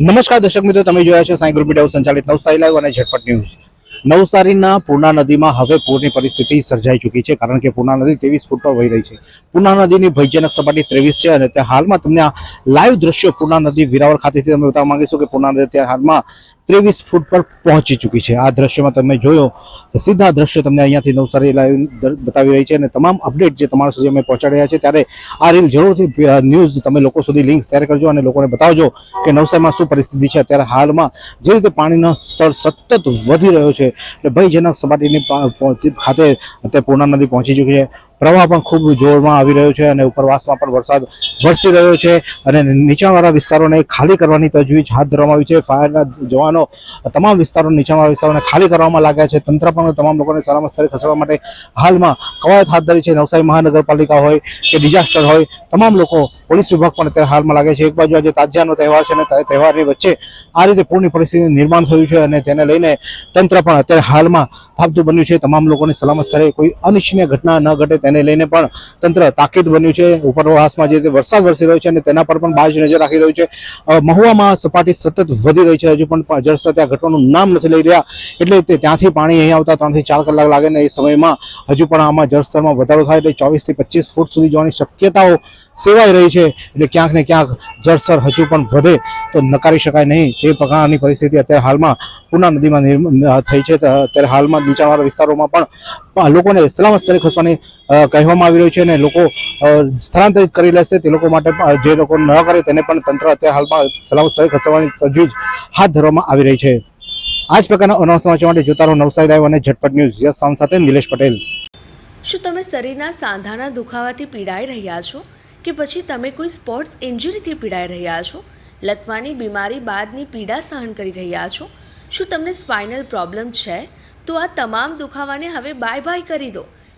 નમસ્કાર દર્શક મિત્રો, તમે જોયા છો સાઈ ગ્રુપ મીડિયા સંચાલિત નવસારી લાઈવ અને ઝટપટ ન્યૂઝ. નવસારીના પૂર્ણા નદીમાં હવે પૂરની પરિસ્થિતિ સર્જાઈ ચૂકી છે કારણ કે પૂર્ણા નદી ત્રેવીસ ફૂટ પર વહી રહી છે. પૂર્ણા નદીની ભયજનક સપાટી ત્રેવીસ છે અને ત્યાં હાલમાં તમને લાઈવ દ્રશ્યો પૂર્ણા નદી વિરાવળ ખાતેથી તમે બતાવવા માંગીશું કે પૂર્ણા નદી અત્યારે હાલમાં ત્રેવીસ ફૂટ પર પહોંચી ચૂકી છે. આ દ્રશ્યમાં તમે જોયો સીધા દ્રશ્ય તમને અહીંયાથી નવસારી લાઈવ બતાવી રહી છે અને તમામ અપડેટ જે તમારા સુધી અમે પહોંચાડ્યા છે ત્યારે આ રીલ જરૂરથી ન્યૂઝ તમે લોકો સુધી લિંક શેર કરજો અને લોકોને બતાવજો કે નવસારીમાં શું પરિસ્થિતિ છે. અત્યારે હાલમાં જે રીતે પાણીનો સ્તર સતત વધી રહ્યો છે એટલે ભયજનક સપાટીની ખાતે અત્યારે પૂર્ણા નદી પહોંચી ચૂકી છે. પ્રવાહ પણ ખૂબ જોરમાં આવી રહ્યો છે અને ઉપરવાસમાં પણ વરસાદ વરસી રહ્યો છે અને નીચાણવાળા વિસ્તારોને ખાલી કરવાની તજવીજ હાથ ધરવામાં આવી છે. ફાયરના જવાનો તમામ વિસ્તારો નીચાણવાળા વિસ્તારોને ખાલી કરવામાં લાગ્યા છે. તંત્ર પણ તમામ લોકોને સલામત સ્થળે ખસેડવા માટે હાલમાં કવાયત હાથ ધરી છે. નવસારી મહાનગરપાલિકા હોય કે ડિઝાસ્ટર હોય, તમામ લોકો પોલીસ વિભાગ પણ અત્યારે હાલમાં લાગે છે. એક બાજુ આજે તાજિયાનો તહેવાર છે અને તહેવારની વચ્ચે આ રીતે પૂરની પરિસ્થિતિનું નિર્માણ થયું છે અને તેને લઈને તંત્ર પણ અત્યારે હાલમાં થાપતું બન્યું છે. તમામ લોકોને સલામત સ્થળે કોઈ અનિચ્છનીય ઘટના ન ઘટે તેને લઈને પણ તંત્ર તાકીદ બન્યું છે. ઉપરવાસમાં જે રીતે વરસાદ વરસી રહ્યો છે અને તેના પર પણ બાજ નજર રાખી રહ્યું છે. મહુવામાં સપાટી સતત વધી રહી છે. હજુ પણ જળસ્તર ત્યાં ઘટવાનું નામ નથી લઈ રહ્યા. એટલે ત્યાંથી પાણી અહીં આવતા ત્રણથી ચાર કલાક લાગે ને એ સમયમાં હજુ પણ આમાં જળસ્તરમાં વધારો થાય એટલે ચોવીસથી પચીસ ફૂટ સુધી જવાની શક્યતાઓ સેવાઈ રહી છે એટલે ક્યાંક ને ક્યાંક જળસ્તર હજુ પણ વધે તો નકારી શકાય નહીં તે પ્રકારની પરિસ્થિતિ અત્યારે હાલમાં પૂના નદીમાં થઈ છે. અત્યારે હાલમાં નીચાણવાળા વિસ્તારોમાં પણ લોકોને સલામત સ્થળે ખસવાની કહેવામાં આવી રહ્યું છે અને લોકો સ્થળાંતરિત કરી લેશે તે લોકો માટે જે લોકો ન કરે તેને પણ તંત્ર અત્યારે હાલમાં સલામત સ્થળે ખસવાની તજવીજ હાથ ધરવામાં આવી રહી છે. આ પ્રકારના અનવા સમાચાર માટે જોતા રહો નવસારી લાઈવ અને ઝટપટ ન્યૂઝ. યસ સાઉન્ડ સાથે નિલેશ પટેલ. શું તમે શરીરના સાંધાના દુખાવાથી પીડાઈ રહ્યા છો? કે પછી તમે કોઈ સ્પોર્ટ્સ ઇન્જરીથી પીડાઈ રહ્યા છો? લકવાની બીમારી બાદની પીડા સહન કરી રહ્યા છો? શું તમને સ્પાઇનલ પ્રોબ્લેમ છે? તો આ તમામ દુખાવાને હવે બાય બાય કરી દો.